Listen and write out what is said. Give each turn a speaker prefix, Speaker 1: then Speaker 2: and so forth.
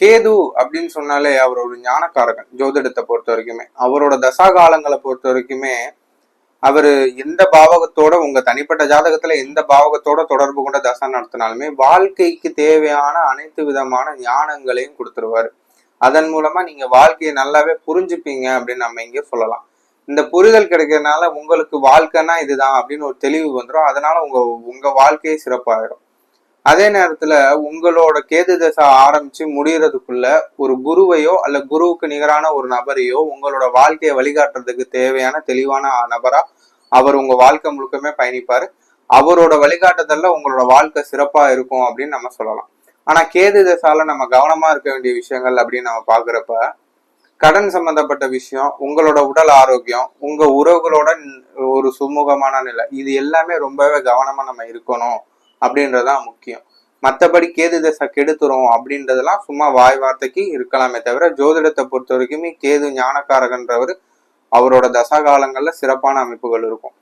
Speaker 1: கேது அப்படின்னு சொன்னாலே அவர் ஒரு ஞானக்காரகன் ஜோதிடத்தை பொறுத்த வரைக்குமே. அவரோட தசா காலங்களை பொறுத்த வரைக்குமே அவர் எந்த பாவகத்தோட உங்க தனிப்பட்ட ஜாதகத்துல எந்த பாவகத்தோட தொடர்பு கொண்ட தசை நடத்தினாலுமே வாழ்க்கைக்கு தேவையான அனைத்து விதமான ஞானங்களையும் கொடுத்துருவாரு. அதன் மூலமா நீங்க வாழ்க்கையை நல்லாவே புரிஞ்சுப்பீங்க அப்படின்னு நம்ம இங்கே சொல்லலாம். இந்த புரிதல் கிடைக்கிறதுனால உங்களுக்கு வாழ்க்கைன்னா இதுதான் அப்படின்னு ஒரு தெளிவு வந்துடும் அதனால உங்க உங்க வாழ்க்கையே சிறப்பாயிடும் அதே நேரத்துல உங்களோட கேது தசை ஆரம்பிச்சு முடியறதுக்குள்ள ஒரு குருவையோ அல்ல குருவுக்கு நிகரான ஒரு நபரையோ உங்களோட வாழ்க்கையை வழிகாட்டுறதுக்கு தேவையான தெளிவான நபரா அவர் உங்க வாழ்க்கை முழுக்கமே பயணிப்பாரு. அவரோட வழிகாட்டுதல்ல உங்களோட வாழ்க்கை சிறப்பா இருக்கும் அப்படின்னு நம்ம சொல்லலாம். ஆனா கேது தசால நம்ம கவனமா இருக்க வேண்டிய விஷயங்கள் அப்படின்னு நம்ம பாக்குறப்ப கடன் சம்பந்தப்பட்ட விஷயம் உங்களோட உடல் ஆரோக்கியம் உங்க உறவுகளோட ஒரு சுமூகமான நிலை இது எல்லாமே ரொம்பவே கவனமா நம்ம இருக்கணும். அப்படின்றதான் முக்கியம். மற்றபடி கேது தசை கெடுத்துரும் அப்படின்றதெல்லாம் சும்மா வாய் வார்த்தைக்கு இருக்கலாமே தவிர ஜோதிடத்தை பொறுத்த வரைக்குமே கேது ஞானக்காரகன்றவர் அவரோட தசா காலங்களில் சிறப்பான அமைப்புகள் இருக்கும்.